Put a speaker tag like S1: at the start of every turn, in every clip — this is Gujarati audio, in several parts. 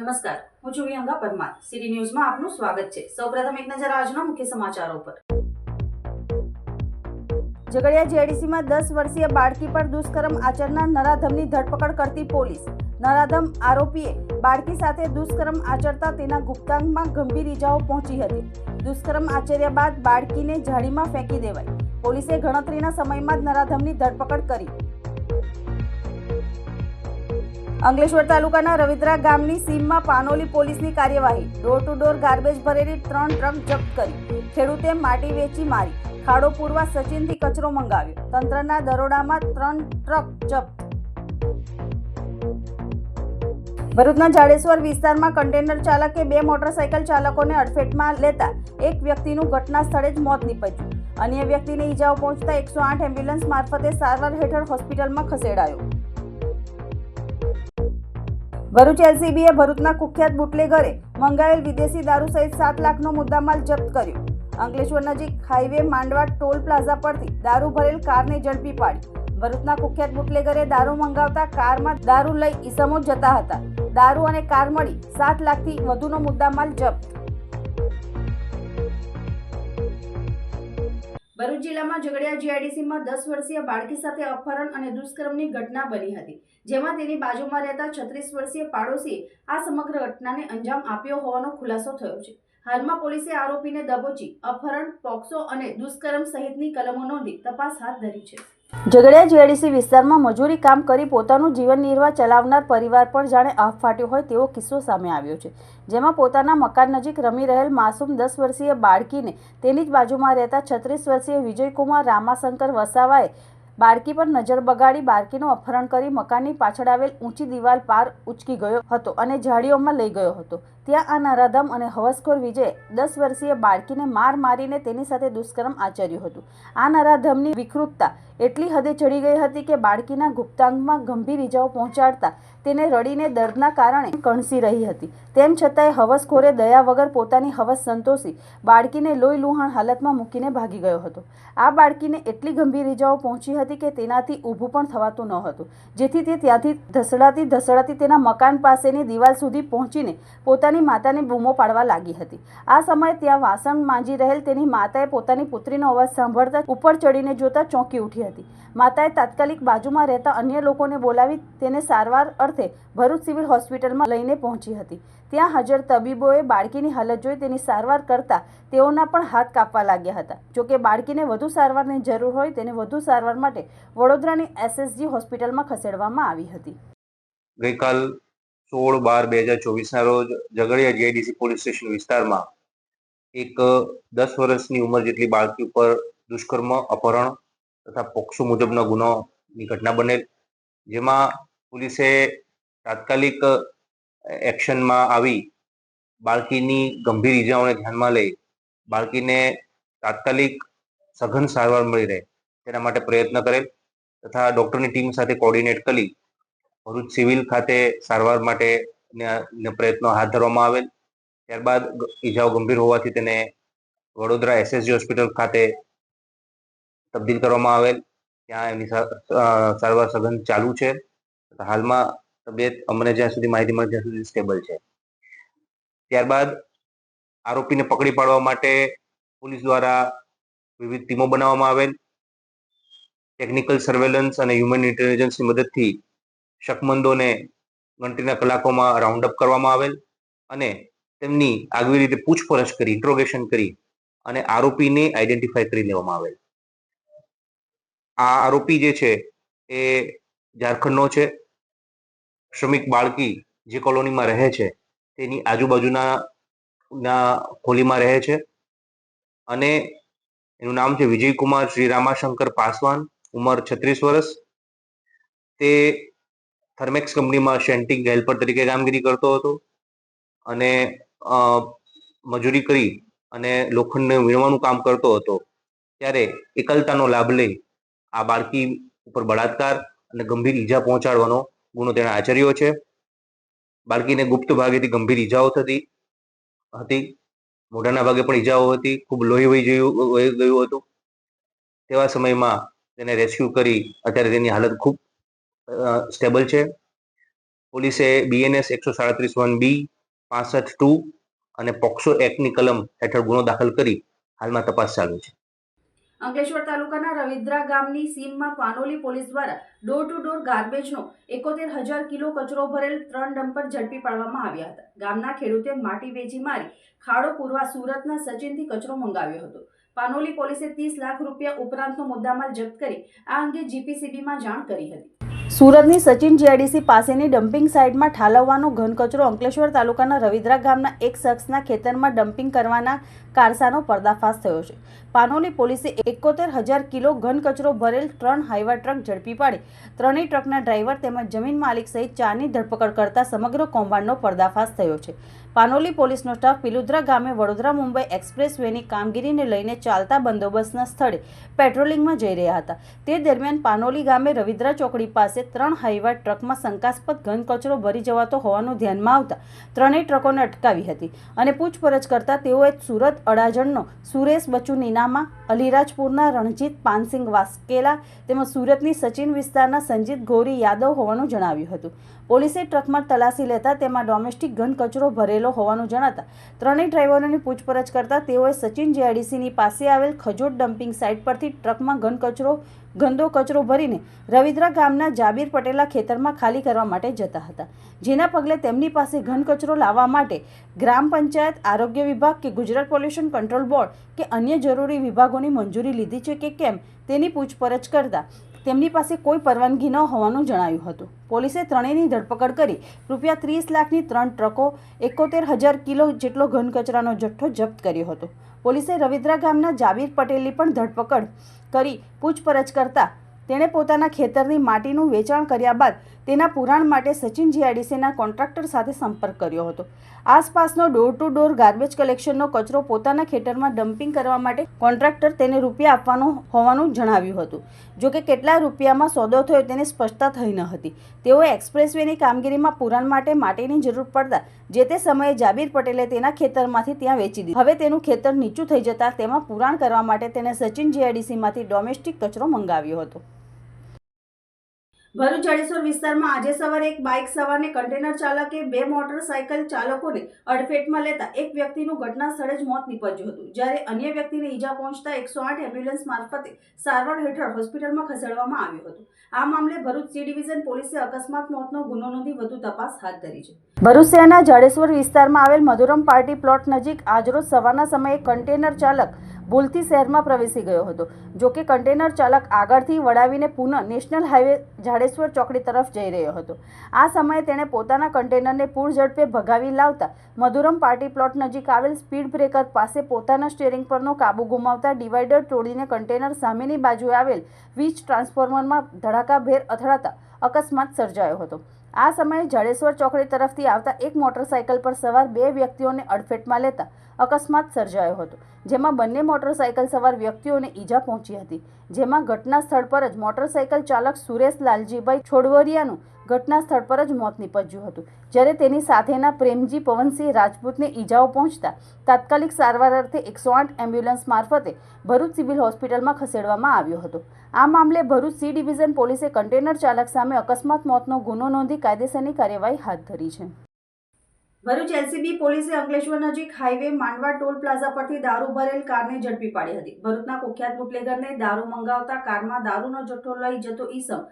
S1: નમસ્કાર. હું છું વિહંગા પરમાર. સિટી ન્યૂઝમાં આપનું સ્વાગત છે. સૌપ્રથમ એક નજર આજના મુખ્ય સમાચારો પર. ઝઘડિયા જેડીસીમાં દસ વર્ષીય બાળકી પર દુષ્કર્મ આચરનાર નરાધમની ધરપકડ કરતી પોલીસ. નરાધમ આરોપીએ બાળકી સાથે દુષ્કર્મ આચરતા તેના ગુપ્તાંગમાં ગંભીર ઈજાઓ પહોંચી હતી. દુષ્કર્મ આચર્યા બાદ બાળકીને જાળીમાં ફેંકી દેવાઈ. પોલીસે ગણતરીના સમયમાં જ નરાધમની ધરપકડ કરી. અંકલેશ્વર તાલુકાના રવિદ્રા ગામની સીમમાં પાનોલી પોલીસની કાર્યવાહી. ડોર ટુ ડોર ગાર્બેજ ભરેલી ત્રણ ટ્રક જપ્ત કરી. ખેડૂતે માટી વેચી મારી. ખાડો પૂરવા સચિનથી કચરો મંગાવ્યો. તંત્રના દરોડામાં ત્રણ ટ્રક જપ્ત. ભરૂચના જાડેશ્વર વિસ્તારમાં કન્ટેનર ચાલકે બે મોટરસાયકલ ચાલકોને અડફેટમાં લેતા એક વ્યક્તિનું ઘટના સ્થળે જ મોત નીપજ્યું. અન્ય વ્યક્તિને ઈજાઓ પહોંચતા એકસો આઠ એમ્બ્યુલન્સ મારફતે સારવાર હેઠળ હોસ્પિટલમાં ખસેડાયો. ભરૂચ એલસીબીએ ભરૂચના કુખ્યાત બુટલેગરે મંગાવેલ વિદેશી દારૂ સહિત સાત લાખનો મુદ્દામાલ જપ્ત કર્યો. અંકલેશ્વર નજીક હાઈવે માંડવા ટોલ પ્લાઝા પરથી દારૂ ભરેલ કારને ઝડપી પાડી ભરૂચના કુખ્યાત બુટલેગરે દારૂ મંગાવતા કારમાં દારૂ લઈ ઈસમો જતા હતા. દારૂ અને કાર મળી સાત લાખથી વધુનો મુદ્દામાલ જપ્ત ભરૂચ જિલ્લામાં ઝઘડિયા જીઆઈડીસીમાં દસ વર્ષીય બાળકી સાથે અપહરણ અને દુષ્કર્મની ઘટના બની હતી, જેમાં તેની બાજુમાં રહેતા છત્રીસ વર્ષીય પાડોશીએ આ સમગ્ર ઘટનાને અંજામ આપ્યો હોવાનો ખુલાસો થયો છે. હાલમાં પોલીસે આરોપીને દબોચી, અપહરણ, પોક્સો અને દુષ્કર્મ સહિતની કલમો નોંધી તપાસ હાથ ધરી છે. ઝઘડિયા જીઆઈડીસી વિસ્તારમાં મજૂરી કામ કરી પોતાનું જીવન નિર્વાહ ચલાવનાર પરિવાર પણ જાણે આફ ફાટ્યો હોય તેવો કિસ્સો સામે આવ્યો છે, જેમાં પોતાના મકાન નજીક રમી રહેલ માસૂમ દસ વર્ષીય બાળકીને તેની જ બાજુમાં રહેતા છત્રીસ વર્ષીય વિજયકુમાર રામાશંકર વસાવાએ બાળકી પર નજર બગાડી બાળકીનું અપહરણ કરી મકાનની પાછળ આવેલ ઊંચી દિવાલ પાર ઉચકી ગયો હતો અને ઝાડીઓમાં લઈ ગયો હતો. ત્યાં આ નરાધમ અને હવસખોર વિજય દસ વર્ષીય બાળકીને માર મારીને તેની સાથે દુષ્કર્મ આચર્યું હતું. આ નરાધમની વિકૃતતા એટલી હદે ચડી ગઈ હતી કે બાળકીના ગુપ્તાંગમાં ગંભીર ઈજાઓ પહોંચાડતા તેને રડીને દર્દના કારણે કણસી રહી હતી. તેમ છતાંય હવસખોરે દયા વગર પોતાની હવસ સંતોષી બાળકીને લોહી લુહાણ હાલતમાં મૂકીને ભાગી ગયો હતો. આ બાળકીને એટલી ગંભીર ઈજાઓ પહોંચી હતી કે તેનાથી ઊભું પણ થવાતું ન હતું. જેથી તે ત્યાંથી ધસડાતી ધસડાતી તેના મકાન પાસેની દિવાલ સુધી પહોંચીને પોતાની માતાને બૂમો પાડવા લાગી હતી. આ સમયે ત્યાં વાસણ માંજી રહેલ તેની માતાએ પોતાની પુત્રીનો અવાજ સાંભળતા ઉપર ચડીને જોતા ચોંકી ઉઠી હતી. માતાએ તાત્કાલિક બાજુમાં રહેતા અન્ય લોકોને બોલાવી તેને સારવાર અર્થે ભરૂચ સિવિલ હોસ્પિટલમાં લઈને પહોંચી હતી. ત્યાં હાજર તબીબોએ બાળકીની હાલત જોઈ તેની સારવાર કરતા તેઓના પણ હાથ કાપવા લાગ્યા હતા. જોકે બાળકીને વધુ સારવારની જરૂર હોય તેને વધુ સારવાર માટે વડોદરાની એસએસજી હોસ્પિટલમાં ખસેડવામાં આવી હતી.
S2: ગઈકાલ સોળ બાર બે હજાર ચોવીસના રોજ ઝઘડિયા જીઆઈડીસી પોલીસ સ્ટેશન વિસ્તારમાં એક દસ વર્ષની ઉંમર જેટલી બાળકી ઉપર દુષ્કર્મ, અપહરણ તથા પોક્સો મુજબનો ગુનોની ઘટના બનેલ. જેમાં પોલીસે તાત્કાલિક એક્શનમાં આવી બાળકીની ગંભીર ઈજાઓને ધ્યાનમાં લઈ બાળકીને તાત્કાલિક સઘન સારવાર મળી રહે તેના માટે પ્રયત્ન કરેલ તથા ડોક્ટરની ટીમ સાથે કોર્ડિનેટ કરી ભરૂચ સિવિલ ખાતે સારવાર માટે પ્રયત્નો હાથ ધરવામાં આવેલ. ત્યારબાદ ઈજાઓ ગંભીર હોવાથી તેને વડોદરા એસએસજી હોસ્પિટલ ખાતે તબદીલ કરવામાં આવેલ. ત્યાં એની સારવાર સઘન ચાલુ છે. હાલમાં તબિયત અમને જ્યાં સુધી માહિતી મળે ત્યાં સુધી સ્ટેબલ છે. ત્યારબાદ આરોપીને પકડી પાડવા માટે પોલીસ દ્વારા વિવિધ ટીમો બનાવવામાં આવેલ. ટેકનિકલ સર્વેલન્સ અને હ્યુમન ઇન્ટેલિજન્સની મદદથી શકમંદોને ગણતરીના કલાકોમાં રાઉન્ડ અપ કરવામાં આવેલ અને તેમની આગવી રીતે પૂછપરછ કરી ઇન્ટ્રોગેશન કરી અને આરોપીને આઈડેન્ટિફાય કરી લેવામાં આવેલ. આ આરોપી જે છે એ ઝારખંડનો છે. શ્રમિક બાળકી જે કોલોનીમાં રહે છે, તેની આજુબાજુના ના ખોલીમાં રહે છે અને એનું નામ છે વિજયકુમાર શ્રી રામાશંકર પાસવાન, ઉંમર છત્રીસ વર્ષ. તે થર્મેક્સ કંપનીમાં શેન્ટિંગ હેલ્પર તરીકે કામગીરી કરતો હતો અને મજૂરી કરી અને લોખંડને વીણવાનું કામ કરતો હતો. ત્યારે એકલતાનો લાભ લઈ આ બાળકી ઉપર બળાત્કાર અને ગંભીર ઈજા પહોંચાડવાનો ગુનો તેણે આચર્યો છે. બાળકીને ગુપ્ત ભાગેથી ગંભીર ઈજાઓ થતી હતી. મોઢાના ભાગે પણ ઈજાઓ હતી. ખૂબ લોહી વહી ગયું વહી ગયું હતું. તેવા સમયમાં તેને રેસ્ક્યુ કરી અત્યારે તેની હાલત ખૂબ સ્ટેબલ છે. પોલીસે બીએનએસ એકસો સાડત્રીસ વન બી, પાસઠ ટુ અને પોક્સો એક્ટની કલમ હેઠળ ગુનો દાખલ કરી હાલમાં તપાસ ચાલુ છે.
S1: અંકલેશ્વર તાલુકાના રવિદ્રા ગામની સીમમાં પાનોલી પોલીસ દ્વારા ડોર ટુ ડોર ગાર્બેજનો એકોતેર હજાર કિલો કચરો ભરેલ ત્રણ ડમ્પર ઝડપી પાડવામાં આવ્યા હતા. ગામના ખેડૂતે માટી વેચી મારી ખાડો પૂરવા સુરતના સચિનથી કચરો મંગાવ્યો હતો. પાનોલી પોલીસે ત્રીસ લાખ રૂપિયા ઉપરાંતનો મુદ્દામાલ જપ્ત કરી આ અંગે જીપીસીબીમાં જાણ કરી હતી. સુરતની સચિન જીઆઈડીસી પાસેની ડમ્પિંગ સાઇટમાં ઠાલવવાનો ઘન કચરો અંકલેશ્વર તાલુકાના રવિદ્રા ગામના એક શખ્સના ખેતરમાં ડમ્પિંગ કરવાના કારસાનો પર્દાફાશ થયો છે. પાનોલી પોલીસે એકોતેર હજાર કિલો ઘન કચરો ભરેલ ત્રણ હાઈવા ટ્રક ઝડપી પાડી. ત્રણેય ટ્રકના ડ્રાઈવર તેમજ જમીન માલિક સહિત ચારની ધરપકડ કરતા સમગ્ર કૌભાંડનો પર્દાફાશ થયો છે. પાનોલી પોલીસનો સ્ટાફ પિલુદ્રા ગામે વડોદરા મુંબઈ એક્સપ્રેસ વેની કામગીરીને લઈને ચાલતા બંદોબસ્તના સ્થળે પેટ્રોલિંગમાં જઈ રહ્યા હતા. તે દરમિયાન પાનોલી ગામે રવિદ્રા ચોકડી પાસે ત્રણ હાઈવા ટ્રકમાં શંકાસ્પદ ઘન કચરો ભરી જવાતો હોવાનું ધ્યાનમાં આવતા ત્રણેય ટ્રકોને અટકાવી હતી અને પૂછપરછ કરતા તેઓએ સુરત અડાજણનો સુરેશ બચુ નીનામા, અલીરાજપુરના રણજીત પાનસિંગ વાસ્કેલા તેમજ સુરતની સચિન વિસ્તારના સંજીત ગૌરી યાદવ હોવાનું જણાવ્યું હતું. પોલીસે ટ્રકમાં તલાશી લેતા તેમાં ડોમેસ્ટિક ઘન કચરો ભરેલો હોવાનું જણાતા ત્રણેય ડ્રાઈવરોની પૂછપરછ કરતા તેઓએ સચિન જેઆઈડીસીની પાસે આવેલ ખજોટ ડમ્પિંગ સાઇટ પરથી ટ્રકમાં ઘન કચરો ગંદો કચરો ભરીને રવિદ્રા ગામના જાબીર પટેલા ખેતરમાં ખાલી કરવા માટે જતા હતા. જેના પગલે તેમની પાસે ઘન કચરો લાવવા માટે ગ્રામ પંચાયત, આરોગ્ય વિભાગ કે ગુજરાત પોલ્યુશન કંટ્રોલ બોર્ડ કે અન્ય જરૂરી વિભાગોની મંજૂરી લીધી છે કે કેમ તેની પૂછપરછ કરતા તેમની પાસે કોઈ પરવાનગી ન હોવાનું જણાવ્યું હતું. પોલીસે ત્રણેયની ધરપકડ કરી રૂપિયા ત્રીસ લાખની ત્રણ ટ્રકો એકોતેર હજાર કિલો જેટલો ઘન કચરાનો જથ્થો જપ્ત કર્યો હતો. પોલીસે રવિદ્રા ગામના જાબીર પટેલની પણ ધરપકડ કરી પૂછપરછ કરતા તેણે પોતાના ખેતરની માટીનું વેચાણ કર્યા બાદ તેના પુરાણ માટે સચિન જીઆઈડીસીના કોન્ટ્રાક્ટર સાથે સંપર્ક કર્યો હતો. આસપાસનો ડોર ટુ ડોર ગાર્બેજ કલેક્શનનો કચરો પોતાના ખેતરમાં ડમ્પિંગ કરવા માટે કોન્ટ્રાક્ટર તેને રૂપિયા આપવાનો હોવાનું જણાવ્યું હતું. જોકે કેટલા રૂપિયામાં સોદો થયો તેની સ્પષ્ટતા થઈ ન હતી. તેઓએ એક્સપ્રેસવેની કામગીરીમાં પુરાણ માટે માટીની જરૂર પડતા જે તે સમયે જાબીર પટેલે તેના ખેતરમાંથી ત્યાં વેચી દીધું. હવે તેનું ખેતર નીચું થઈ જતાં તેમાં પુરાણ કરવા માટે તેને સચિન જીઆઈડીસીમાંથી ડોમેસ્ટિક કચરો મંગાવ્યો હતો. ભરૂચ જાડેશ્વર વિસ્તારમાં આજે સવારે એક બાઇક સવારને કન્ટેનર ચાલકે બે મોટરસાઇકલ ચાલકોને અડફેટમાં લેતા એક વ્યક્તિનું ઘટના સ્થળે જ મોત નીપજ્યું હતું. જ્યારે અન્ય વ્યક્તિને ઈજા પહોંચતા એકસો આઠ એમ્બ્યુલન્સ મારફતે સારવાર હેઠળ હોસ્પિટલમાં ખસેડવામાં આવ્યું હતું. આ મામલે ભરૂચ સી ડિવિઝન પોલીસે અકસ્માત મોતનો ગુનો નોંધી વધુ તપાસ હાથ ધરી છે. ભરૂચ શહેરના જાડેશ્વર વિસ્તારમાં આવેલ મધુરમ પાર્ટી પ્લોટ નજીક આજરોજ સવારના સમયે કન્ટેનર ચાલક ભૂલથી શહેરમાં પ્રવેશી ગયો હતો. જો કે કન્ટેનર ચાલક આગળથી વળાવીને પુનઃ નેશનલ હાઈવે જાડેશ્વર ચોકડી તરફ જઈ રહ્યો હતો. આ સમયે તેણે પોતાના કન્ટેનરને પૂર ઝડપે ભગાવી લાવતા મધુરમ પાર્ટી પ્લોટ નજીક આવેલ સ્પીડ બ્રેકર પાસે પોતાના સ્ટેરિંગ પરનો કાબુ ગુમાવતા ડિવાઈડર તોડીને કન્ટેનર સામેની બાજુએ આવેલ વીજ ટ્રાન્સફોર્મરમાં ધડાકાભેર અથડાતા અકસ્માત સર્જાયો હતો. આ સમયે જાડેશ્વર ચોકડી તરફથી આવતા એક મોટરસાયકલ પર સવાર બે વ્યક્તિઓને અડફેટમાં લેતા અકસ્માત સર્જાયો હતો, જેમાં બંને મોટરસાયકલ સવાર વ્યક્તિઓને ઈજા પહોંચી હતી. જેમાં ઘટના સ્થળ પર જ મોટરસાયકલ ચાલક સુરેશ લાલજીભાઈ છોડવરિયાનું ઘટના સ્થળ પર જ મોત નીપજ્યું હતું. જ્યારે તેની સાથેના પ્રેમજી પવનસિંહ રાજપૂતને ઈજાઓ પહોંચતા તાત્કાલિક સારવાર અર્થે એકસો આઠ એમ્બ્યુલન્સ મારફતે ભરૂચ સિવિલ હોસ્પિટલમાં ખસેડવામાં આવ્યો હતો. આ મામલે ભરૂચ સી ડિવિઝન પોલીસે કન્ટેનર ચાલક સામે અકસ્માત, મોતનો ગુનો નોંધી કાયદેસરની કાર્યવાહી હાથ ધરી છે. ભરૂચ એલસીબી પોલીસે અંકલેશ્વર નજીક હાઈવે માંડવા ટોલ પ્લાઝા પરથી દારૂ ભરેલ કારને ઝડપી પાડી હતી. ભરૂચના કુખ્યાત બુટલેગરને દારૂ મંગાવતા કારમાં દારૂનો જથ્થો લઈ જતો ઈસમ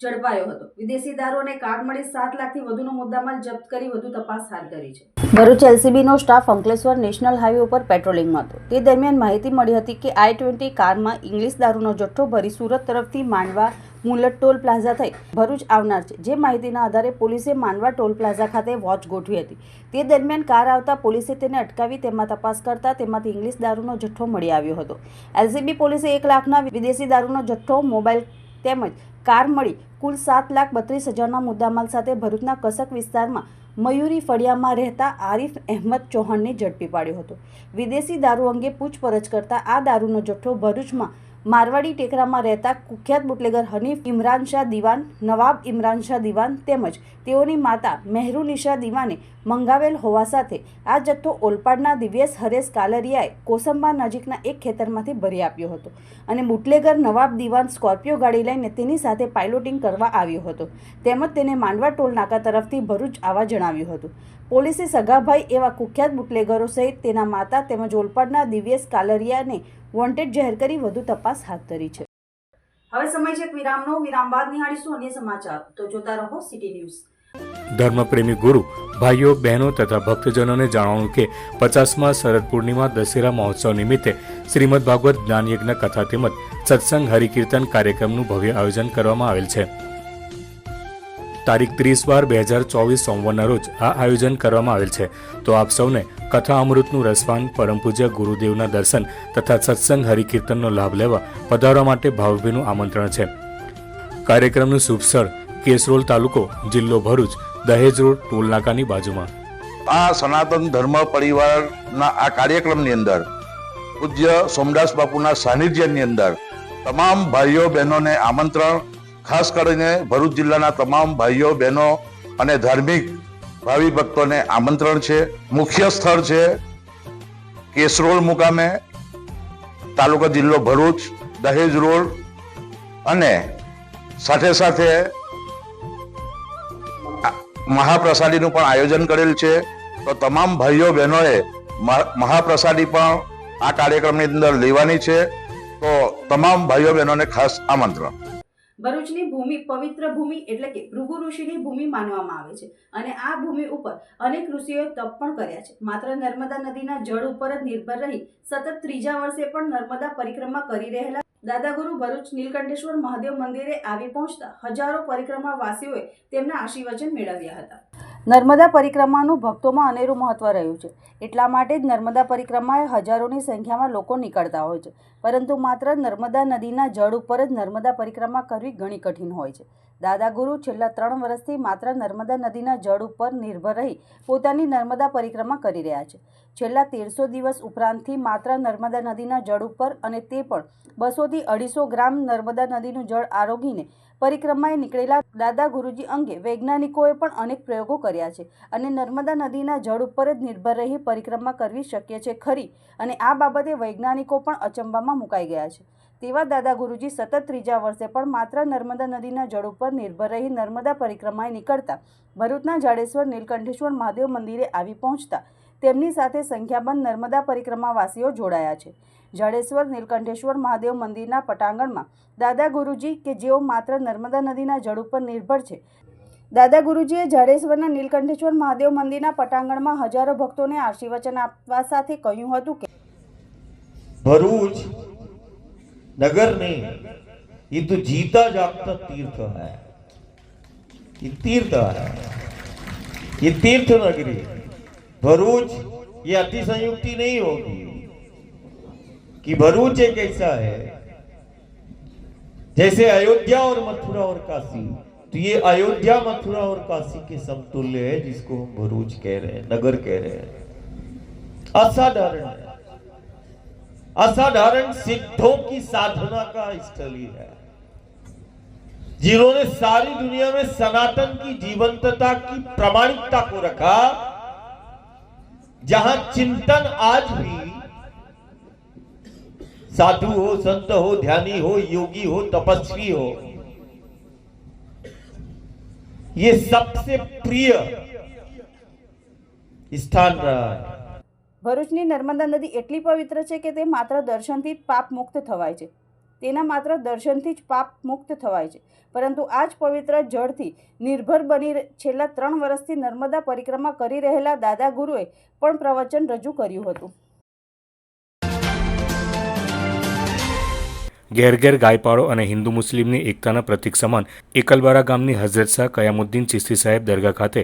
S1: ઝડપાયો હતો. વિદેશી દારૂ અને કાર મળી સાત લાખથી વધુનો મુદ્દામાલ જપ્ત કરી વધુ તપાસ હાથ ધરી છે. ભરૂચ એલસીબીનો સ્ટાફ અંકલેશ્વર નેશનલ હાઈવે ઉપર પેટ્રોલિંગમાં હતો. તે દરમિયાન માહિતી મળી હતી કે આઈ ટ્વેન્ટી કારમાં ઇંગ્લિશ દારૂનો જથ્થો ભરી સુરત તરફથી માંડવા મુલટ ટોલ પ્લાઝા થઈ. ભરૂચ આવનાર છે. જે માહિતીના આધારે પોલીસે માંડવા ટોલ પ્લાઝા ખાતે વોચ ગોઠવી હતી. તે દરમિયાન કાર આવતા પોલીસે તેને અટકાવી તેમાં તપાસ કરતા તેમાંથી ઇંગ્લિશ દારૂનો જથ્થો મળી આવ્યો હતો. એલસીબી પોલીસે એક લાખના વિદેશી દારૂનો જથ્થો, મોબાઈલ તેમજ કાર મળી કુલ સાત લાખ બત્રીસ હજારના મુદ્દામાલ સાથે ભરૂચના કસક વિસ્તારમાં મયુરી ફળિયામાં રહેતા આરિફ અહેમદ ચૌહાણને ઝડપી પાડ્યો હતો. વિદેશી દારૂ અંગે પૂછપરછ કરતા આ દારૂનો જથ્થો ભરૂચમાં મારવાડી ટેકરામાં રહેતા કુખ્યાત બુટલેગર હનીફ ઇમરાન શાહ દિવાન, નવાબ ઇમરાન શાહ દિવાન તેમજ તેઓની માતા મહેરુનિશા દિવાને મંગાવેલ હોવા સાથે આ જથ્થો ઓલપાડના દિવ્યેશ હરેશ કાલરિયાએ કોસંબા નજીકના એક ખેતરમાંથી ભરી આપ્યો હતો અને બુટલેગર નવાબ દિવાન સ્કોર્પિયો ગાડી લઈને તેની સાથે પાઇલોટિંગ કરવા આવ્યો હતો. તેમજ તેને માંડવા ટોલ નાકા તરફથી ભરૂચ આવવા જણાવ્યું હતું. પોલીસે સગાભાઈ એવા કુખ્યાત બુટલેગરો સહિત તેના માતા તેમજ ઓલપાડના દિવ્યેશ કાલરિયાને વોન્ટેડ જાહેર કરી વધુ તપાસ હાથ ધરી છે. હવે સમય છે વિરામનો. વિરામ બાદ નિહાળીશું અન્ય સમાચાર. તો જોતા રહો સિટી ન્યૂઝ.
S3: ધર્મપ્રેમી ગુરુ ભાઈઓ બહેનો તથા ભક્તજનોને જણાવ્યું કે પચાસમાં શરદ પૂર્ણિમા દશેરા મહોત્સવ નિમિત્તે શ્રીમદ ભાગવત જ્ઞાનયજ્ઞ કથા તેમજ સત્સંગ હરિકીર્તન કાર્યક્રમનું ભવ્ય આયોજન કરવામાં આવેલ છે. તારીખ ત્રીસ બાર બે હજાર ચોવીસ સોમવારના રોજ આ આયોજન કરવામાં આવેલ છે. તો આપ સૌને કથા અમૃતનું રસપાન પરમ પૂજ્ય ગુરુદેવના દર્શન તથા સત્સંગ હરિકીર્તનનો લાભ લેવા પધારવા માટે ભાવભીનું આમંત્રણ છે. કાર્યક્રમનું શુભ સ્થળ કેસરોલ તાલુકો, જિલ્લો ભરૂચ, દહેજ રોડ, ટોલનાકાની બાજુમાં.
S4: આ સનાતન ધર્મ પરિવારના આ કાર્યક્રમની અંદર પૂજ્ય સોમદાસ બાપુના સાનિધ્યની અંદર તમામ ભાઈઓ બહેનોને આમંત્રણ ખાસ કરીને ભરૂચ જિલ્લાના તમામ ભાઈઓ, બહેનો અને ધાર્મિક ભાવિ ભક્તોને આમંત્રણ છે. મુખ્ય સ્થળ છે કેસરોલ મુકામે, તાલુકા જિલ્લો ભરૂચ, દહેજ રોડ અને સાથે સાથે મહાપ્રસાદીનું પણ આયોજન કરેલ છે. તો તમામ ભાઈઓ, બહેનોએ મહા- મહાપ્રસાદી પણ આ કાર્યક્રમની અંદર લેવાની છે. તો તમામ ભાઈઓ, બહેનોને ખાસ આમંત્રણ.
S1: ભરૂચની ભૂમિ, પવિત્ર ભૂમિ એટલે કે ભૃગુ ઋષિની ભૂમિ માનવામાં આવે છે. અને આ ભૂમિ ઉપર અનેક ઋષિઓએ તપ પણ કર્યા છે. માત્ર નર્મદા નદીના જળ ઉપર જ નિર્ભર રહી સતત ત્રીજા વર્ષે પણ નર્મદા પરિક્રમા કરી રહેલા દાદાગુરુ ભરૂચ નીલકંઠેશ્વર મહાદેવ મંદિરે આવી પહોંચતા હજારો પરિક્રમાવાસીઓએ તેમના આશીર્વચન મેળવ્યા હતા. નર્મદા પરિક્રમાનું ભક્તોમાં અનેરું મહત્વ રહ્યું છે. એટલા માટે જ નર્મદા પરિક્રમાએ હજારોની સંખ્યામાં લોકો નીકળતા હોય છે. પરંતુ માત્ર નર્મદા નદીના જળ ઉપર જ નર્મદા પરિક્રમા કરવી ઘણી કઠિન હોય છે. દાદાગુરુ છેલ્લા ત્રણ વર્ષથી માત્ર નર્મદા નદીના જળ ઉપર નિર્ભર રહી પોતાની નર્મદા પરિક્રમા કરી રહ્યા છે. છેલ્લા તેરસો દિવસ ઉપરાંતથી માત્ર નર્મદા નદીના જળ ઉપર અને તે પણ બસોથી અઢીસો ગ્રામ નર્મદા નદીનું જળ આરોગીને પરિક્રમાએ નીકળેલા દાદા ગુરુજી અંગે વૈજ્ઞાનિકોએ પણ અનેક પ્રયોગો કર્યા છે અને નર્મદા નદીના જળ ઉપર જ નિર્ભર રહી પરિક્રમા કરવી શક્ય છે ખરી અને આ બાબતે વૈજ્ઞાનિકો પણ અચંબામાં મુકાઈ ગયા છે. તેવા દાદા ગુરુજી સતત ત્રીજા વર્ષે પણ માત્ર નર્મદા નદીના જળ ઉપર નિર્ભર રહી નર્મદા પરિક્રમાએ નીકળતા ભરૂચના જાડેશ્વર, નીલકંઠેશ્વર, મહાદેવ મંદિરે આવી પહોંચતા તેમની સાથે સંખ્યાબંધ નર્મદા પરિક્રમાવાસીઓ જોડાયા છે જાડેશ્વર નીલકંઠેશ્વર મહાદેવ મંદિરના પટાંગણમાં દાદા ગુરુજી કે જેઓ માત્ર નર્મદા નદીના જળ ઉપર નિર્ભર છે દાદા ગુરુજીએ જાડેશ્વરના નીલકંઠેશ્વર મહાદેવ મંદિરના પટાંગણમાં હજારો ભક્તોને આશીર્વચન આપવા સાથે કહ્યું હતું કે
S5: भरूच नगर नहीं ये तो जीता जागता तीर्थ है ये तीर्थ है ये तीर्थ नगरी भरूच, ये अतिसंयुक्ति नहीं होगी कि भरूच एक ऐसा है, जैसे अयोध्या और मथुरा और काशी। तो ये अयोध्या, मथुरा और काशी के समतुल्य है, जिसको हम भरूच कह रहे हैं, नगर कह रहे हैं। असाधारण है। असाधारण सिद्धों की साधना का स्थली है, जिन्होंने सारी दुनिया में सनातन की जीवंतता की प्रामाणिकता को रखा जहां चिंतन आज भी साधु हो संत हो ध्यानी हो योगी हो तपस्वी हो ये सबसे प्रिय स्थान रहा है
S1: ભરૂચની નર્મદા નદી એટલી પવિત્ર છે કે તે માત્ર દર્શનથી જ પાપ મુક્ત થવાય છે તેના માત્ર દર્શનથી જ પાપ મુક્ત થવાય છે. પરંતુ આ જ પવિત્ર જળથી નિર્ભર બની છેલ્લા ત્રણ વર્ષથી નર્મદા પરિક્રમા કરી રહેલા દાદા ગુરુએ પણ પ્રવચન રજૂ કર્યું હતું.
S3: ઘેર ઘેર ગાયપાળો અને હિન્દુ મુસ્લિમની એકતાના પ્રતિક સમાન એકલબારા ગામની હઝરત શાહ કયામુદ્દીન ચિસ્તી સાહેબ દરગાહ ખાતે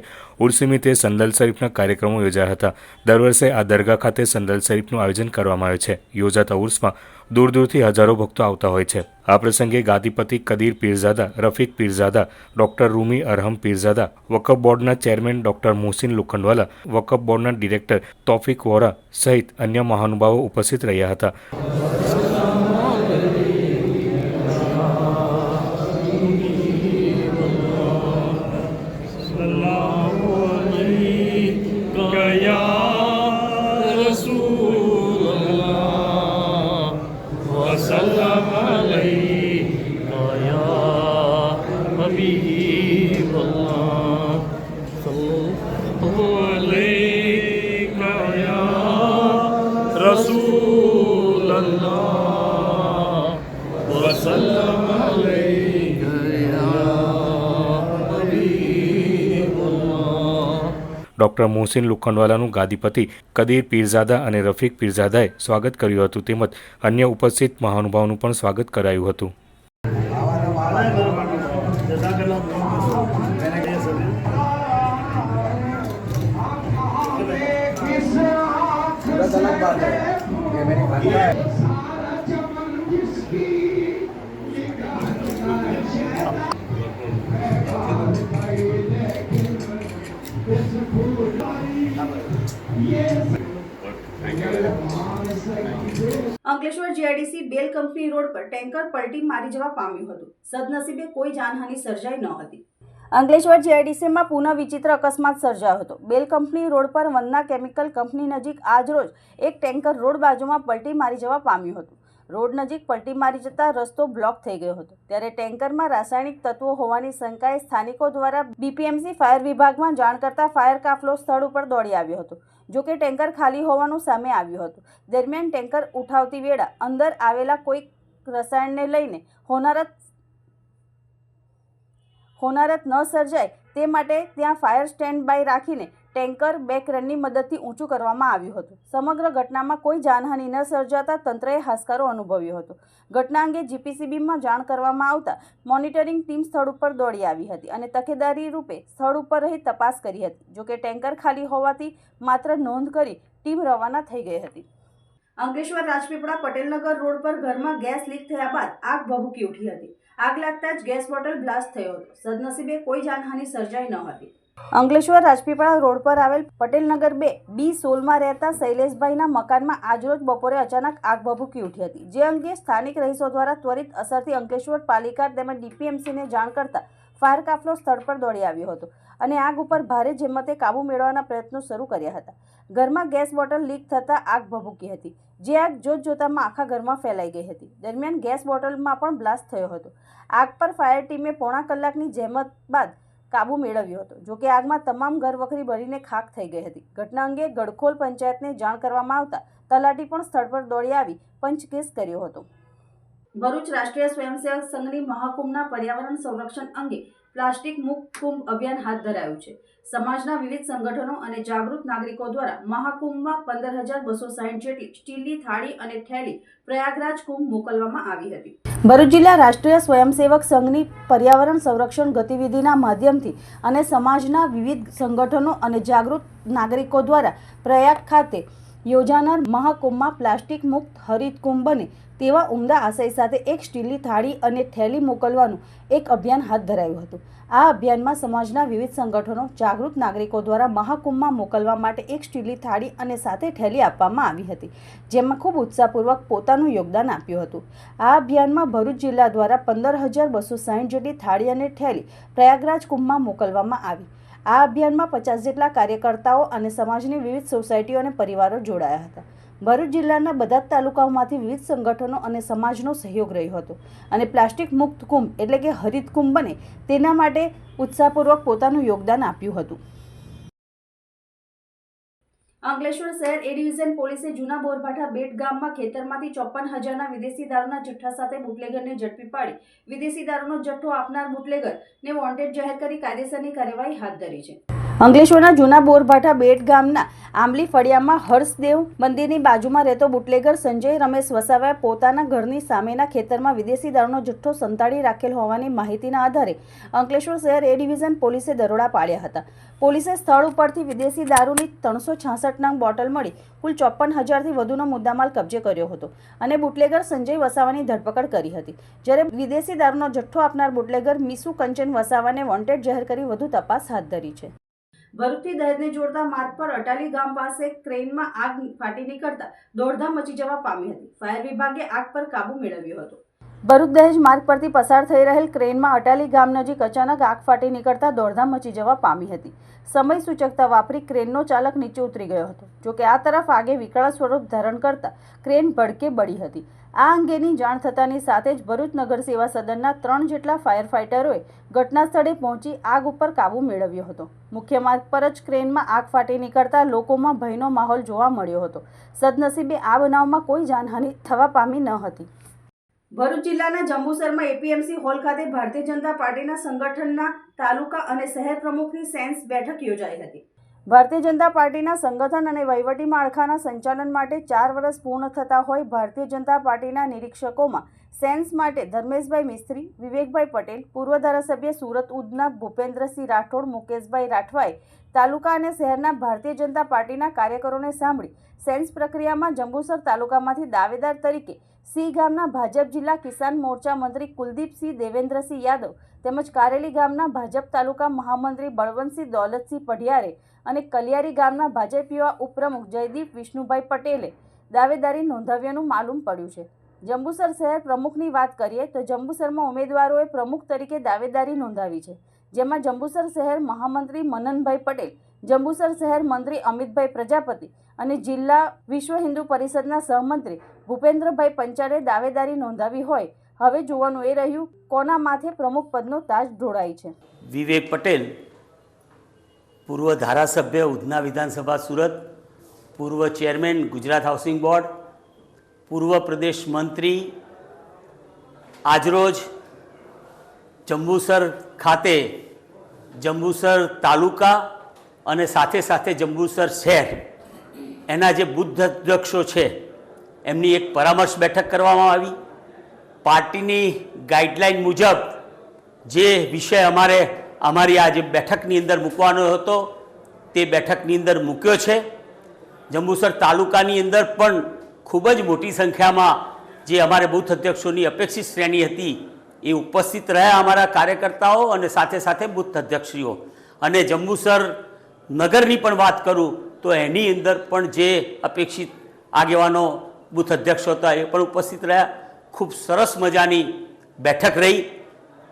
S3: ઉર્સિમિતે સંદલ શરીફના કાર્યક્રમો યોજાયા હતા. દર વર્ષે આ દરગાહ ખાતે સંદલ શરીફનું આયોજન કરવામાં આવે છે. યોજાતા ઉર્સમાં દૂર દૂરથી હજારો ભક્તો આવતા હોય છે. આ પ્રસંગે ગાદીપતિ કદીર પીરઝાદા, રફીક પીરઝાદા, ડોક્ટર રૂમી અરહમ પીરઝાદા, વકફ બોર્ડના ચેરમેન ડોક્ટર મોહસિન લુખંડવાલા, વકફ બોર્ડના ડિરેક્ટર તોફિક વોરા સહિત અન્ય મહાનુભાવો ઉપસ્થિત રહ્યા હતા. ડોક્ટર મોહસિન લુખંડવાલાનું ગાદીપતિ કદીર પીરઝાદા અને રફીક પીરઝાદાએ સ્વાગત કર્યું હતું તેમજ અન્ય ઉપસ્થિત મહાનુભાવનું પણ સ્વાગત કરાયું હતું
S1: Ankleshwar GIDC Bell company road પર ટેન્કર પલટી મારી જવા પામ્યું હતું. સદનસીબે કોઈ જાનહાનિ સર્જાઈ ન હતી. અંકલેશ્વર જીઆઈડીસીમાં પુનઃ વિચિત્ર અકસ્માત સર્જાયો હતો. બેલ કંપની રોડ પર વંદના કેમિકલ કંપની નજીક આજરોજ એક ટેન્કર રોડ બાજુમાં પલટી મારી જવા પામ્યું હતું. રોડ નજીક પલટી મારી જતા રસ્તો બ્લોક થઈ ગયો હતો. ત્યારે ટેન્કરમાં રાસાયણિક તત્વો હોવાની શંકાએ સ્થાનિકો દ્વારા બીપીએમસી ફાયર વિભાગમાં જાણ કરતા ફાયર કાફલો સ્થળ ઉપર દોડી આવ્યો હતો જોકે ટેન્કર ખાલી હોવાનું સામે આવ્યું હતું. દરમિયાન ટેન્કર ઉઠાવતી વેળા અંદર આવેલા કોઈક રસાયણને લઈને હોનારત હોનારત ન સર્જાય તે માટે ત્યાં ફાયર સ્ટેન્ડ બાય રાખીને ટેન્કર બે ક્રેનની મદદથી ઊંચું કરવામાં આવ્યું હતું. સમગ્ર ઘટનામાં કોઈ જાનહાનિ ન સર્જાતા તંત્રએ હાશકારો અનુભવ્યો હતો. ઘટના અંગે જીપીસીબીમાં જાણ કરવામાં આવતા મોનિટરિંગ ટીમ સ્થળ ઉપર દોડી આવી હતી અને તકેદારી રૂપે સ્થળ ઉપર રહી તપાસ કરી હતી જોકે ટેન્કર ખાલી હોવાથી માત્ર નોંધ કરી ટીમ રવાના થઈ ગઈ હતી. અંકલેશ્વર રાજપીપળા પટેલનગર રોડ પર ઘરમાં ગેસ લીક થયા બાદ આગ ભભૂકી ઉઠી હતી. આગ લાગતા જ ગેસ બોટલ બ્લાસ્ટ થયો હતો. સદનસીબે કોઈ જાનહાનિ સર્જાઈ ન હતી. અંકલેશ્વર રાજપીપળા રોડ પર આવેલ પટેલનગર બે, બી સોલમાં રહેતા શૈલેષભાઈના મકાનમાં આજરોજ બપોરે અચાનક આગ ભભૂકી ઉઠી હતી. જે અંગે સ્થાનિક રહીશો દ્વારા ત્વરિત અસરથી અંકલેશ્વર પાલિકા તેમજ ડીપીએમસીને જાણ કરતા ફાયર કાફલો સ્થળ પર દોડી આવ્યો હતો અને આગ ઉપર ભારે જેમતે કાબુ મેળવવાના પ્રયત્નો શરૂ કર્યા હતા. ઘરમાં ગેસ બોટલ લીક થતાં આગ ભભૂકી હતી, જે આગ જોત જોતામાં આખા ઘરમાં ફેલાઈ ગઈ હતી. દરમિયાન ગેસ બોટલમાં પણ બ્લાસ્ટ થયો હતો. આગ પર ફાયર ટીમે પોણા કલાકની જહેમત બાદ કાબુ મેળવ્યો હતો, જોકે આગમાં તમામ ઘરવખરી બળીને ખાખ થઈ ગઈ હતી. ઘટના અંગે ગડખોલ પંચાયતને જાણ કરવામાં આવતા તલાટી પણ સ્થળ પર દોડી આવી પંચકેસ કર્યો હતો. ભરૂચ રાષ્ટ્રીય સ્વયંસેવક સંઘની મહાકુંભના પર્યાવરણ સંરક્ષણ અંગે પ્લાસ્ટિક મુક્ત કુંભ અભિયાન હાથ ધરાયું છે. સમાજના વિવિધ સંગઠનો અને જાગૃત નાગરિકો દ્વારા મહાકુંભમાં પંદર હજાર બસો સાઠ જેટલી સ્ટીલની થાળી અને થેલી પ્રયાગરાજ કુંભ મોકલવામાં આવી હતી. ભરૂચ જિલ્લા રાષ્ટ્રીય સ્વયંસેવક સંઘની પર્યાવરણ સંરક્ષણ ગતિવિધિના માધ્યમથી અને સમાજના વિવિધ સંગઠનો અને જાગૃત નાગરિકો દ્વારા પ્રયાગ ખાતે યોજાનાર મહાકુંભમાં પ્લાસ્ટિક મુક્ત હરિત કુંભ બને તેવા ઉમદા આશય સાથે એક સ્ટીલની થાળી અને થેલી મોકલવાનું એક અભિયાન હાથ ધરાયું હતું. આ અભિયાનમાં સમાજના વિવિધ સંગઠનો, જાગૃત નાગરિકો દ્વારા મહાકુંભમાં મોકલવા માટે એક સ્ટીલની થાળી અને સાથે થેલી આપવામાં આવી હતી, જેમાં ખૂબ ઉત્સાહપૂર્વક પોતાનું યોગદાન આપ્યું હતું. આ અભિયાનમાં ભરૂચ જિલ્લા દ્વારા પંદર હજાર બસો સાહીઠ જેટલી થાળી અને થેલી પ્રયાગરાજ કુંભમાં મોકલવામાં આવી. આ અભિયાનમાં પચાસ જેટલા કાર્યકર્તાઓ અને સમાજની વિવિધ સોસાયટીઓ અને પરિવારો જોડાયા હતા. ભરૂચ જિલ્લાના બધા જ તાલુકાઓમાંથી વિવિધ સંગઠનો અને સમાજનો સહયોગ રહ્યો હતો અને પ્લાસ્ટિક મુક્ત કુંભ એટલે કે હરિત કુંભ બને તેના માટે ઉત્સાહપૂર્વક પોતાનું યોગદાન આપ્યું હતું. અંકલેશ્વર શહેર એ ડિવિઝન પોલીસે જૂના બોરભાઠા બેટ ગામમાં ખેતરમાંથી ચોપન હજારના વિદેશી દારૂના જથ્થા સાથે બુટલેગરને ઝડપી પાડી. વિદેશી દારૂનો જથ્થો આપનાર બુટલેગરને વોન્ટેડ જાહેર કરી કાયદેસરની કાર્યવાહી હાથ ધરી છે. અંકલેશ્વરના જૂના બોરભાઠા બેટ ગામના આંબલી ફળિયામાં હર્ષદેવ મંદિરની બાજુમાં રહેતો બુટલેગર સંજય રમેશ વસાવાએ પોતાના ઘરની સામેના ખેતરમાં વિદેશી દારૂનો જથ્થો સંતાડી રાખેલ હોવાની માહિતીના આધારે અંકલેશ્વર શહેર એ ડિવિઝન પોલીસે દરોડા પાડ્યા હતા. પોલીસે સ્થળ ઉપરથી વિદેશી દારૂની ત્રણસો છાસઠ નંગ બોટલ મળી કુલ ચોપન હજારથી વધુનો મુદ્દામાલ કબજે કર્યો હતો અને બુટલેગર સંજય વસાવાની ધરપકડ કરી હતી. જ્યારે વિદેશી દારૂનો જથ્થો આપનાર બુટલેગર મીસુ કંચન વસાવાને વોન્ટેડ જાહેર કરી વધુ તપાસ હાથ ધરી છે. ભરૂચથી દહેજને જોડતા માર્ગ પર અટાલી ગામ પાસે ક્રેનમાં આગ ફાટી નીકળતા દોડધામ મચી જવા પામી હતી. ફાયર વિભાગે આગ પર કાબુ મેળવ્યો હતો. ભરૂચ દહેજ માર્ગ પરથી પસાર થઈ રહેલ ક્રેનમાં અટાલી ગામ નજીક અચાનક આગ ફાટી નીકળતા દોડધામ મચી જવા પામી હતી. સમય સૂચકતા વાપરી ક્રેનનો ચાલક નીચે ઉતરી ગયો હતો. જોકે આ તરફ આગે વિકરાળ સ્વરૂપ ધારણ કરતા ક્રેન ભડકે બળી હતી. આ અંગેની જાણ થતાની સાથે જ ભરૂચ નગર સેવા સદનના ત્રણ જેટલા ફાયર ફાઇટરોએ ઘટના સ્થળે પહોંચી આગ ઉપર કાબુ મેળવ્યો હતો. મુખ્ય માર્ગ પર જ ક્રેનમાં આગ ફાટી નીકળતા લોકોમાં ભયનો માહોલ જોવા મળ્યો હતો. સદનસીબે આ બનાવમાં કોઈ જાનહાનિ થવા પામી ન હતી. ભરૂચ જિલ્લાના જંબુસરમાં એપીએમસી હોલ ખાતે ભારતીય જનતા પાર્ટીના સંગઠનના તાલુકા અને શહેર પ્રમુખની સેન્સ બેઠક યોજાઈ હતી. ભારતીય જનતા પાર્ટીના સંગઠન અને વહીવટી માળખાના સંચાલન માટે ચાર વર્ષ પૂર્ણ થતા હોય ભારતીય જનતા પાર્ટીના નિરીક્ષકોમાં સેન્સ માટે ધર્મેશભાઈ મિસ્ત્રી, વિવેકભાઈ પટેલ, પૂર્વ ધારાસભ્ય સુરત ઉધના ભૂપેન્દ્રસિંહ રાઠોડ, મુકેશભાઈ રાઠવાએ તાલુકા અને શહેરના ભારતીય જનતા પાર્ટીના કાર્યકરોને સાંભળી સેન્સ પ્રક્રિયામાં જંબુસર તાલુકામાંથી દાવેદાર તરીકે સી ગામના ભાજપ જિલ્લા કિસાન મોરચા મંત્રી કુલદીપસિંહ દેવેન્દ્રસિંહ યાદવ તેમજ કારેલી ગામના ભાજપ તાલુકા મહામંત્રી બળવંતસિંહ દોલતસિંહ પઢિયારે અને કલિયારી ગામના ભાજપ યુવા ઉપપ્રમુખ જયદીપ વિષ્ણુભાઈ પટેલે દાવેદારી નોંધાવ્યાનું માલુમ પડ્યું છે. જંબુસર શહેર પ્રમુખની વાત કરીએ તો જંબુસરમાં ઉમેદવારોએ પ્રમુખ તરીકે દાવેદારી નોંધાવી છે. જેમાં જંબુસર શહેર મહામંત્રી મનનભાઈ પટેલ, જંબુસર શહેર મંત્રી અમિતભાઈ પ્રજાપતિ અને જિલ્લા વિશ્વ હિન્દુ પરિષદના સહમંત્રી ભૂપેન્દ્રભાઈ પંચાલે દાવેદારી નોંધાવી હોય. હવે જોવાનું એ રહ્યું, કોના માથે પ્રમુખ પદનો તાજ ઢોળાય છે?
S6: વિવેક પટેલ, પૂર્વ ધારાસભ્ય ઉધના વિધાનસભા સુરત, પૂર્વ ચેરમેન ગુજરાત હાઉસિંગ બોર્ડ પૂર્વ પ્રદેશ મંત્રી આજરોજ જંબુસર ખાતે જંબુસર તાલુકા અને સાથે સાથે જંબુસર શહેર, એના જે બુદ્ધ અધ્યક્ષો છે, એમની એક પરામર્શ બેઠક કરવામાં આવી. પાર્ટીની ગાઈડલાઈન મુજબ જે વિષય અમારે, અમારી આ જે બેઠકની અંદર મૂકવાનો હતો, તે બેઠકની અંદર મૂક્યો છે. જંબુસર તાલુકાની અંદર પણ ખૂબ જ મોટી સંખ્યામાં જે અમારે બૂથ અધ્યક્ષોની અપેક્ષિત શ્રેણી હતી, એ ઉપસ્થિત રહ્યા અમારા કાર્યકર્તાઓ અને સાથે સાથે બુથ અધ્યક્ષીઓ. અને જંબુસર નગરની પણ વાત કરું, તો એની અંદર પણ જે અપેક્ષિત આગેવાનો બુથ અધ્યક્ષો હતા, એ પણ ઉપસ્થિત રહ્યા. ખૂબ સરસ મજાની બેઠક રહી.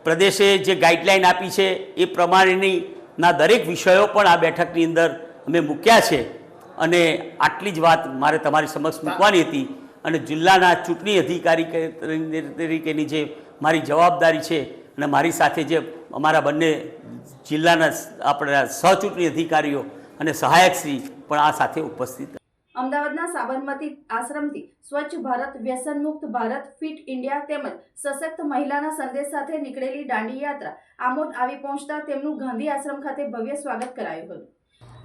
S6: પ્રદેશે જે ગાઈડલાઈન આપી છે, એ પ્રમાણેની ના દરેક વિષયો પણ આ બેઠકની અંદર અમે મૂક્યા છે. અને આટલી જ વાત મારે તમારી સમક્ષ મૂકવાની હતી. અને જિલ્લાના ચૂંટણી અધિકારી તરીકેની જે મારી જવાબદારી છે અને મારી સાથે જે અમારા બંને જિલ્લાના આપણા સહચૂંટણી અધિકારીઓ અને સહાયકશ્રી પણ આ સાથે ઉપસ્થિત
S1: અમદાવાદના સાબરમતી આશ્રમથી સ્વચ્છ ભારત વ્યસન મુક્ત ભારત, ફિટ ઇન્ડિયા તેમજ સશક્ત મહિલાના સંદેશ સાથે નીકળેલી દાંડી યાત્રા આમોદ આવી પહોંચતા તેમનું ગાંધી આશ્રમ ખાતે ભવ્ય સ્વાગત કરાયું હતું.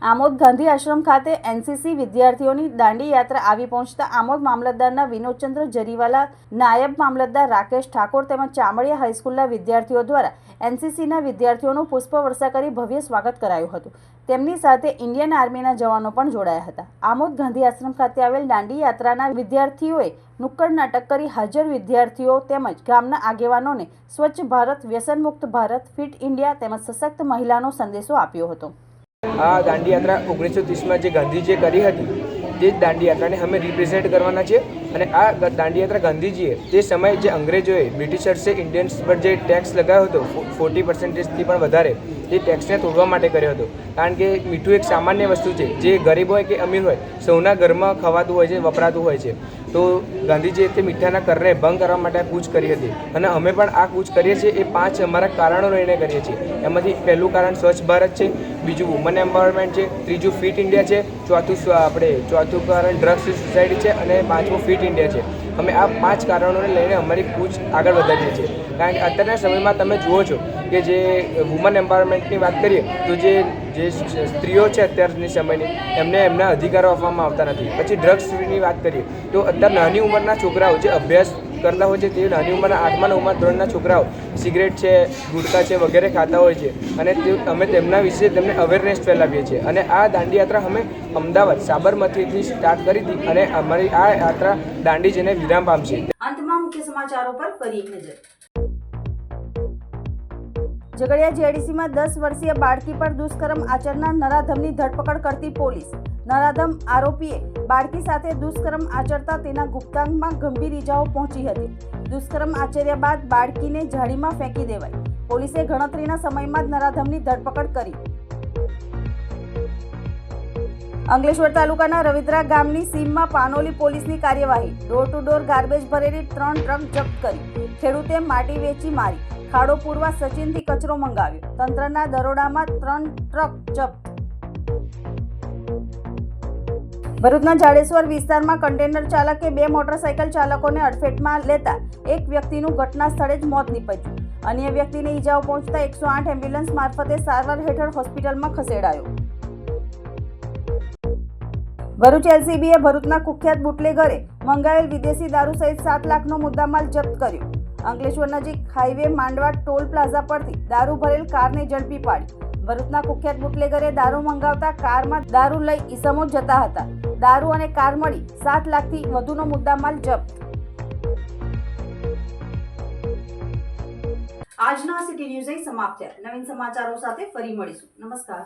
S1: આમોદ ગાંધી આશ્રમ ખાતે એનસીસી વિદ્યાર્થીઓની દાંડી યાત્રા આવી પહોંચતા આમોદ મામલતદારના વિનોદચંદ્ર જરીવાલા, નાયબ મામલતદાર રાકેશ ઠાકોર તેમજ ચામડિયા હાઈસ્કૂલના વિદ્યાર્થીઓ દ્વારા એનસીસીના વિદ્યાર્થીઓનું પુષ્પવર્ષા કરી ભવ્ય સ્વાગત કરાયું હતું. તેમની સાથે ઇન્ડિયન આર્મીના જવાનો પણ જોડાયા હતા. આમોદ ગાંધી આશ્રમ ખાતે આવેલ દાંડી યાત્રાના વિદ્યાર્થીઓએ નુક્કડ નાટક કરી હાજર વિદ્યાર્થીઓ તેમજ ગામના આગેવાનોને સ્વચ્છ ભારત, વ્યસનમુક્ત ભારત, ફિટ ઇન્ડિયા તેમજ સશક્ત મહિલાનો સંદેશો આપ્યો હતો.
S7: આ દાંડી યાત્રા ઓગણીસો ત્રીસમાં જે ગાંધીજીએ કરી હતી, તે જ દાંડી યાત્રાને અમે રિપ્રેઝેન્ટ કરવાના છે અને આ ગ- દાંડી યાત્રા ગાંધીજીએ તે સમયે જે અંગ્રેજોએ બ્રિટિશર્સે ઇન્ડિયન્સ પર જે ટેક્સ લગાવ્યો હતો ફોર્ટી પર્સન્ટેજથી પણ વધારે, તે ટેક્સને તોડવા માટે કર્યો હતો. કારણ કે મીઠું એક સામાન્ય વસ્તુ છે, જે ગરીબ હોય કે અમીર હોય, સૌના ઘરમાં ખવાતું હોય છે, વપરાતું હોય છે. તો ગાંધીજીએ તે મીઠાના કરને ભંગ કરવા માટે આ કૂચ કરી હતી. અને અમે પણ આ કૂચ કરીએ છીએ એ પાંચ અમારા કારણો લઈને કરીએ છીએ. એમાંથી પહેલું કારણ સ્વચ્છ ભારત છે, બીજું વુમન એમ્પાવરમેન્ટ છે, ત્રીજું ફિટ ઇન્ડિયા છે, ચોથું આપણે ચોથું કારણ ડ્રગ્સ સોસાયટી છે અને પાંચમું ફિટ ઇન્ડિયા છે. અમે આ પાંચ કારણોને લઈને અમારી કૂચ આગળ વધારીએ છીએ. કારણ કે અત્યારના સમયમાં તમે જુઓ છો કે જે વુમન એમ્પાવરમેન્ટની વાત કરીએ, તો જે જે સ્ત્રીઓ છે અત્યારની સમયની, એમને એમના અધિકારો આપવામાં આવતા નથી. પછી ડ્રગ્સની વાત કરીએ, તો અત્યારે નાની ઉંમરના છોકરાઓ જે અભ્યાસ કરતા હોય છે તે નાની ઉંમરના આઠમા નવમા ધોરણના છોકરાઓ સિગરેટ છે ગુટકા છે વગેરે ખાતા હોય છે. અને તે અમે તેમના વિશે તેમને અવેરનેસ ફેલાવીએ છીએ. અને આ દાંડી યાત્રા અમે અમદાવાદ સાબરમતીથી સ્ટાર્ટ કરી હતી અને અમારી આ યાત્રા દાંડી જઈને વિરામ પામશે
S1: અંતમાં મુખ્ય સમાચારો પર ફરી એક નજર. ઝઘડિયા જેડીસીમાં દસ વર્ષીય બાળકી પર દુષ્કર્મ આચરનાર નરાધમની ધરપકડ કરતી પોલીસ. નરાધમ આરોપીએ બાળકી સાથે દુષ્કર્મ આચરતા તેના ગુપ્તાંગમાં ગંભીર ઈજાઓ પહોંચી હતી. દુષ્કર્મ આચર્યા બાદ બાળકીને જાળીમાં ફેંકી દેવાઈ. પોલીસે ગણતરીના સમયમાં જ નરાધમની ધરપકડ કરી. અંકલેશ્વર તાલુકાના રવિદ્રા ગામની સીમમાં પાનોલી પોલીસની કાર્યવાહી. ડોર ટુ ડોર ગાર્બેજ ભરેલી ત્રણ ટ્રક જપ્ત કરી. ખેડૂતે માટી વેચી મારી. ખાડો પૂરવા સચિનથી કચરો મંગાવ્યો. તંત્રના દરોડામાં ત્રણ ટ્રક જપ્ત ભરૂચના જાડેશ્વર વિસ્તારમાં કન્ટેનર ચાલકે બે મોટરસાયકલ ચાલકોને અડફેટમાં લેતા એક વ્યક્તિનું ઘટના સ્થળે જ મોત નીપજ્યું. અન્ય વ્યક્તિને ઈજાઓ પહોંચતા એકસો આઠ એમ્બ્યુલન્સ મારફતે સારવાર હેઠળ હોસ્પિટલમાં ખસેડાયો. ભરૂચ એલસીબીએ ભરૂચના કુખ્યાત બુટલેગરે મંગાવેલ વિદેશી દારૂ સહિત સાત લાખનો મુદ્દામાલ જપ્ત કર્યો. અંકલેશ્વર નજીક હાઈવે માંડવા ટોલ પ્લાઝા પરથી દારૂ ભરેલ કારને ઝડપી પાડી. ભરૂચના કુખ્યાત બુટલેગરે દારૂ મંગાવતા કારમાં દારૂ લઈ ઈસમો જતા હતા. દારૂ અને કાર મળી સાત લાખથી વધુનો મુદ્દામાલ જપ્ત. આજના સિટી ન્યૂઝ સમાપ્ત થયા. નવીન સમાચારો સાથે ફરી મળીશું. નમસ્કાર.